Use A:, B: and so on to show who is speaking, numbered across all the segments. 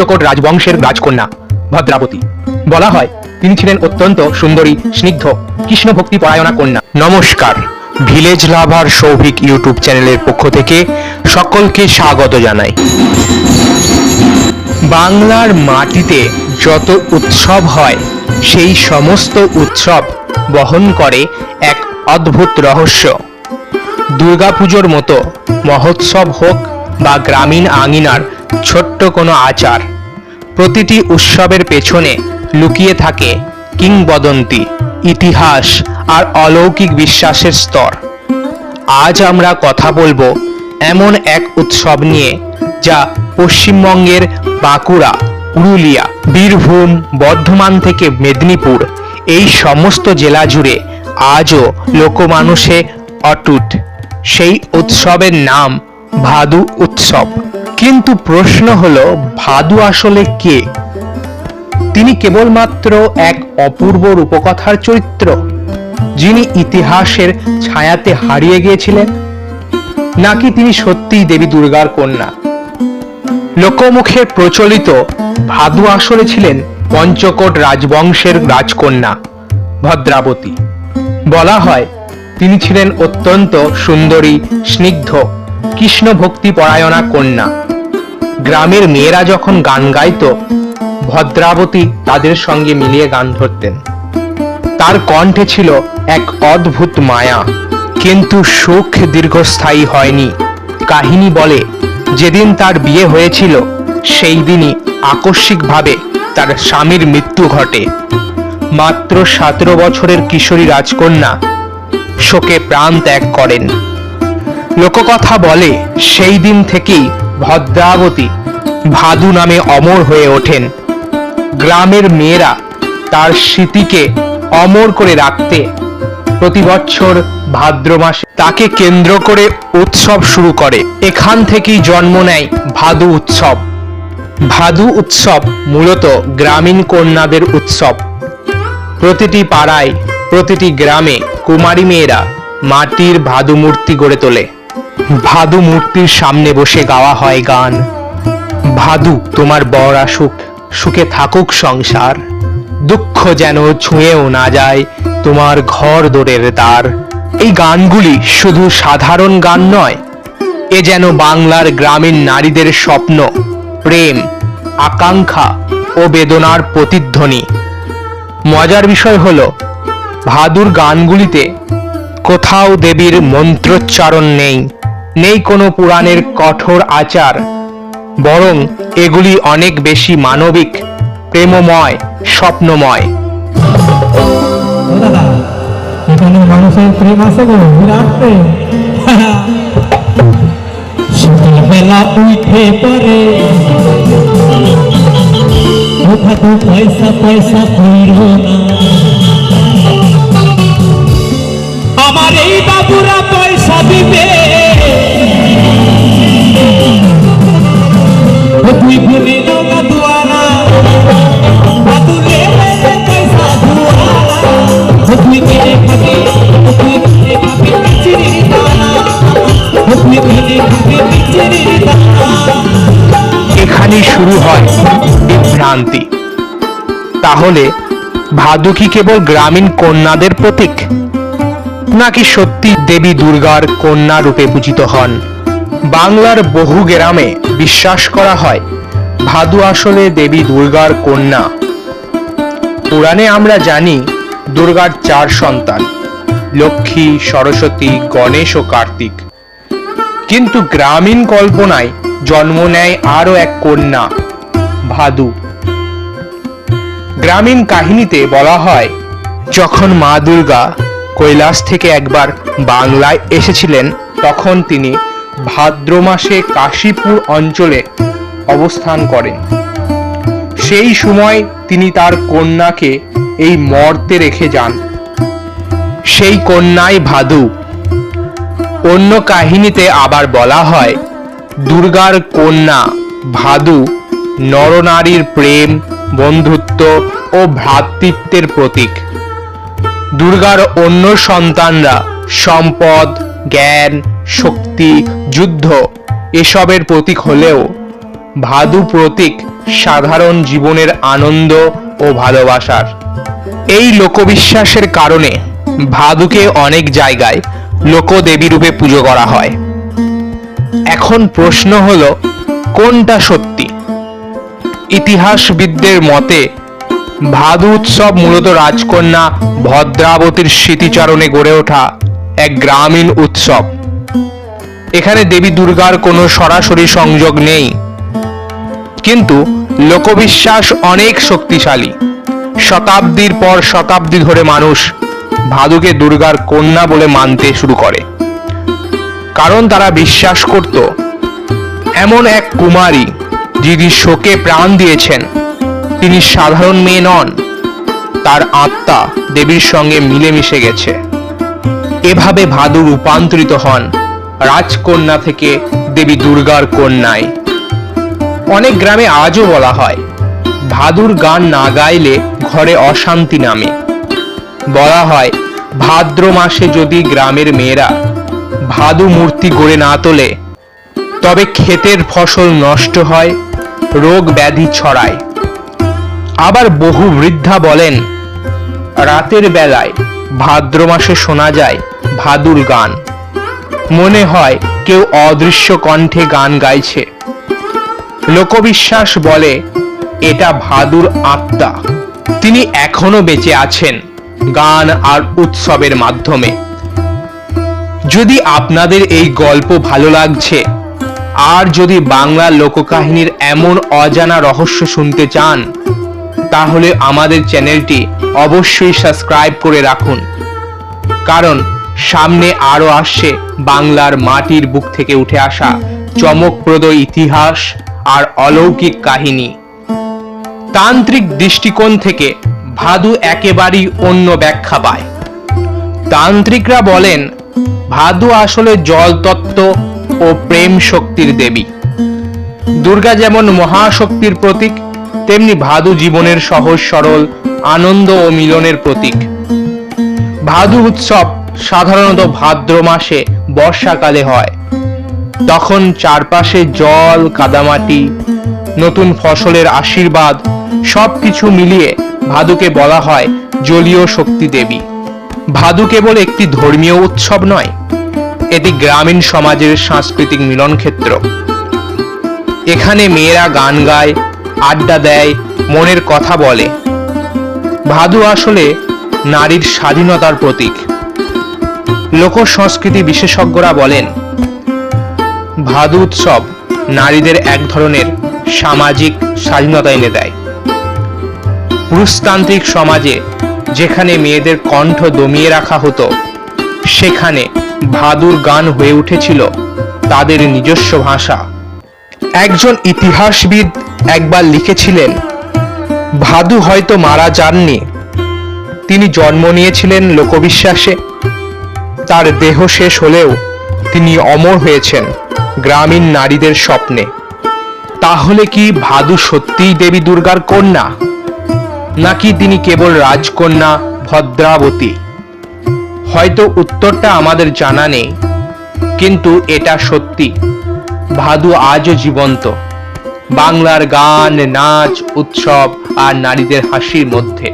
A: পঞ্চকোট রাজবংশের রাজকন্যা, ভদ্রাবতী। বলা হয়, তিনি ছিলেন অত্যন্ত সুন্দরী, স্নিগ্ধ কৃষ্ণ ভক্তি পরায়ণা কন্যা। নমস্কার। ভিলেজ লাভার সৌভিক ইউটিউব চ্যানেলের পক্ষ থেকে সকলকে স্বাগত জানাই। বাংলার মাটিতে যত উৎসব হয়, সেই সমস্ত উৎসব বহন করে এক অদ্ভুত রহস্য। দুর্গাপুজোর মতো মহোৎসব হোক বা গ্রামীণ আঙিনার ছোট্ট কোনো আচার প্রতিটি উৎসবের পেছনে লুকিয়ে থাকে কিংবদন্তি, ইতিহাস আর অলৌকিক বিশ্বাসের স্তর। আজ আমরা কথা বলব এমন এক উৎসব নিয়ে, যা পশ্চিমবঙ্গের বাঁকুড়া, পুরুলিয়া, বীরভূম, বর্ধমান থেকে মেদিনীপুর, এই সমস্ত জেলা জুড়ে আজও লোকমানুষে অটুট। সেই উৎসবের নাম ভাদু উৎসব। কিন্তু প্রশ্ন হলো, ভাদু আসলে কে? তিনি কেবলমাত্র এক অপূর্ব রূপকথার চরিত্র, যিনি ইতিহাসের ছায়াতে হারিয়ে গিয়েছিলেন, নাকি তিনি সত্যিই দেবী দুর্গার কন্যা? লোকমুখে প্রচলিত ভাদু আসলে ছিলেন পঞ্চকোট রাজবংশের রাজকন্যা, ভদ্রাবতী। বলা হয়, তিনি ছিলেন অত্যন্ত সুন্দরী, স্নিগ্ধ কৃষ্ণ ভক্তি পরায়ণা কন্যা। গ্রামের মেয়েরা যখন গান গাইতো, ভদ্রাবতী তাদের সঙ্গে মিলিয়ে গান ধরতেন। তার কণ্ঠে ছিল এক অদ্ভুত মায়া। কিন্তু সুখ দীর্ঘস্থায়ী হয়নি। কাহিনী বলে, যেদিন তার বিয়ে হয়েছিল, সেই দিনই আকস্মিকভাবে তার স্বামীর মৃত্যু ঘটে। মাত্র সতেরো বছরের কিশোরী রাজকন্যা শোকে প্রাণ ত্যাগ করেন। লোককথা বলে, সেই দিন থেকেই ভদ্রাবতী ভাদু নামে অমর হয়ে ওঠেন। গ্রামের মেয়েরা তার স্মৃতিকে অমর করে রাখতে প্রতি বছর ভাদ্র মাসে তাকে কেন্দ্র করে উৎসব শুরু করে। এখান থেকেই জন্ম নেয় ভাদু উৎসব। ভাদু উৎসব মূলত গ্রামীণ কন্যাদের উৎসব। প্রতিটি পাড়ায়, প্রতিটি গ্রামে কুমারী মেয়েরা মাটির ভাদু মূর্তি গড়ে তোলে। ভাদু মূর্তির সামনে বসে গাওয়া হয় গান। ভাদু, তোমার বর আসুক, সুখে থাকুক সংসার। দুঃখ যেন ছুঁয়েও না যায় তোমার ঘর দোরের দ্বার। এই গানগুলি শুধু সাধারণ গান নয়, এ যেন বাংলার গ্রামীণ নারীদের স্বপ্ন, প্রেম, আকাঙ্ক্ষা ও বেদনার প্রতিধ্বনি। মজার বিষয় হল, ভাদুর গানগুলিতে কোথাও দেবীর মন্ত্রোচ্চারণ নেই। নেই কোনো পুরাণের কঠোর আচার, বরং এগুলি অনেক বেশি মানবিক, প্রেমময়, স্বপ্নময়।
B: আমার এই বাবুরা
A: এখানেই শুরু হয় বিভ্রান্তি। তাহলে ভাদু কি কেবল গ্রামীণ কন্যাদের প্রতীক? নাকি সত্যি দেবী দুর্গার কন্যা রূপে পূজিত হন? বাংলার বহু গ্রামে বিশ্বাস করা হয়, ভাদু আসলে দেবী দুর্গার কন্যা। পুরাণে আমরা জানি দুর্গার চার সন্তান, লক্ষ্মী, সরস্বতী, গণেশ ও কার্তিক। কিন্তু গ্রামীণ কল্পনায় জন্ম নেয় আরও এক কন্যা, ভাদু। গ্রামীণ কাহিনীতে বলা হয়, যখন মা দুর্গা কৈলাস থেকে একবার বাংলায় এসেছিলেন, তখন তিনি ভাদ্র মাসে কাশীপুর অঞ্চলে অবস্থান করেন। সেই সময় তিনি তার কন্যাকে এই মর্তে রেখে যান। সেই কন্যাই ভাদু। অন্য কাহিনীতে আবার বলা হয়, দুর্গার কন্যা ভাদু নরনারীর প্রেম, বন্ধুত্ব ও ভ্রাতৃত্বের প্রতীক। দুর্গার অন্য সন্তানরা সম্পদ, জ্ঞান, শক্তি, যুদ্ধ এসবের প্রতীক হলেও ভাদু প্রতীক সাধারণ জীবনের আনন্দ ও ভালোবাসার। এই লোকবিশ্বাসের কারণে ভাদুকে অনেক জায়গায় লোকদেবী রূপে পুজো করা হয়। এখন প্রশ্ন হলো, কোনটা সত্যি? ইতিহাসবিদদের মতে, ভাদু উৎসব মূলত রাজকন্যা ভদ্রাবতীর স্মৃতিচারণে গড়ে ওঠা এক গ্রামীণ উৎসব। এখানে দেবী দুর্গার কোনো সরাসরি সংযোগ নেই। কিন্তু লোকবিশ্বাস অনেক শক্তিশালী। শতাব্দীর পর শতাব্দী ধরে মানুষ ভাদুকে দুর্গার কন্যা বলে মানতে শুরু করে। কারণ তারা বিশ্বাস করত, এমন এক কুমারী যিনি শোকে প্রাণ দিয়েছেন, তিনি সাধারণ মেয়ে নন, তার আত্মা দেবীর সঙ্গে মিলেমিশে গেছে। এভাবে ভাদু রূপান্তরিত হন রাজকন্যা থেকে দেবী দুর্গার কন্যায়। অনেক গ্রামে আজও বলা হয়, ভাদুর গান না গাইলে ঘরে অশান্তি নামে। বলা হয়, ভাদ্র মাসে যদি গ্রামের মেয়েরা ভাদু মূর্তি গড়ে না তোলে, তবে ক্ষেতের ফসল নষ্ট হয়, রোগ ব্যাধি ছড়ায়। আবার বহু বৃদ্ধা বলেন, রাতের বেলায় ভাদ্র মাসে শোনা যায় ভাদুর গান। মনে হয় কেউ অদৃশ্য কণ্ঠে গান গাইছে। লোকবিশ্বাস বলে, এটা ভাদুর আত্মা। তিনি এখনও বেঁচে আছেন। গান আর উৎসবের মাধ্যমে। যদি আপনাদের এই গল্প ভালো লাগছে, আর যদি বাংলা লোককাহিনীর এমন অজানা রহস্য শুনতে চান, তাহলে আমাদের চ্যানেলটি অবশ্যই সাবস্ক্রাইব করে রাখুন। কারণ সামনে আরও আসছে বাংলার মাটির বুক থেকে উঠে আসা চমকপ্রদ ইতিহাস আর অলৌকিক কাহিনী। তান্ত্রিক দৃষ্টিকোণ থেকে ভাদু একেবারেই অন্য ব্যাখ্যা পায়। তান্ত্রিকরা বলেন, ভাদু আসলে জল তত্ত্ব ও প্রেম শক্তির দেবী। দুর্গা যেমন মহাশক্তির প্রতীক, তেমনি ভাদু জীবনের সহজ সরল আনন্দ ও মিলনের প্রতীক। ভাদু উৎসব সাধারণত ভাদ্র মাসে বর্ষাকালে হয়। তখন চারপাশে জল, কাদামাটি নতুন ফসলের আশীর্বাদ, সবকিছু মিলিয়ে ভাদুকে বলা হয় জলীয় শক্তি দেবী। ভাদু কেবল একটি ধর্মীয় উৎসব নয়, এটি গ্রামীণ সমাজের সাংস্কৃতিক মিলন ক্ষেত্র এখানে মেয়েরা গান গায়, আড্ডা দেয়, মনের কথা বলে। ভাদু আসলে নারীর স্বাধীনতার প্রতীক। লোক সংস্কৃতি বিশেষজ্ঞরা বলেন, ভাদু উৎসব নারীদের এক ধরনের সামাজিক স্বাধীনতা এনে দেয়। পুরুষতান্ত্রিক সমাজে যেখানে মেয়েদের কণ্ঠ দমিয়ে রাখা হতো, সেখানে ভাদুর গান হয়ে উঠেছিল তাদের নিজস্ব ভাষা। একজন ইতিহাসবিদ একবার লিখেছিলেন, ভাদু হয়তো মারা যাননি। তিনি জন্ম নিয়েছিলেন লোকবিশ্বাসে। তার দেহ শেষ হলেও তিনি অমর হয়েছেন গ্রামীণ নারীদের স্বপ্নে। তাহলে কি ভাদু সত্যিই দেবী দুর্গার কন্যা? নাকি তিনি কেবল রাজকন্যা, ভদ্রাবতী? হয়তো উত্তরটা আমাদের জানা নেই, কিন্তু এটা সত্যি। ভাদু আজও জীবন্ত। বাংলার গান, নাচ, উৎসব আর নারীদের হাসির মধ্যে।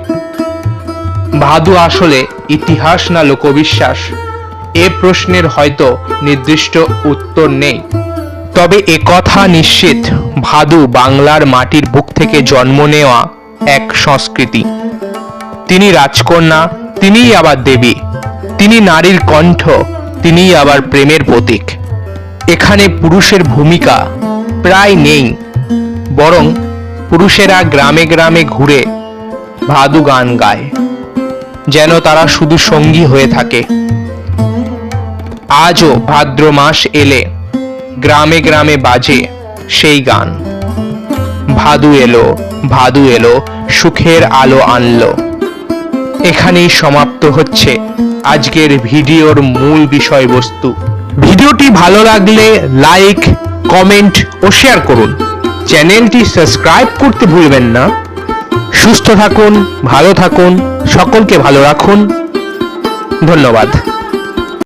A: ভাদু আসলে ইতিহাস না লোকবিশ্বাস? এ প্রশ্নের হয়তো নির্দিষ্ট উত্তর নেই। তবে একথা নিশ্চিত, ভাদু বাংলার মাটির বুক থেকে জন্ম নেওয়া এক সংস্কৃতি। তিনি রাজকন্যা, তিনিই আবার দেবী, তিনি নারীর কণ্ঠ, তিনিই আবার প্রেমের প্রতীক। এখানে পুরুষের ভূমিকা প্রায় নেই, বরং পুরুষেরা গ্রামে গ্রামে ঘুরে ভাদু গান গায়, যেন তারা শুধু সঙ্গী হয়ে থাকে। আজও ভাদ্র মাস এলে গ্রামে গ্রামে বাজে সেই গান। ভাদু এলো ভাদু এলো, সুখের আলো আনলো। এখানেই সমাপ্ত হচ্ছে আজকের ভিডিওর মূল বিষয়বস্তু। ভিডিওটি ভালো লাগলে লাইক, কমেন্ট ও শেয়ার করুন। চ্যানেলটি সাবস্ক্রাইব করতে ভুলবেন না। সুস্থ থাকুন, ভালো থাকুন, সকলকে ভালো রাখুন। ধন্যবাদ।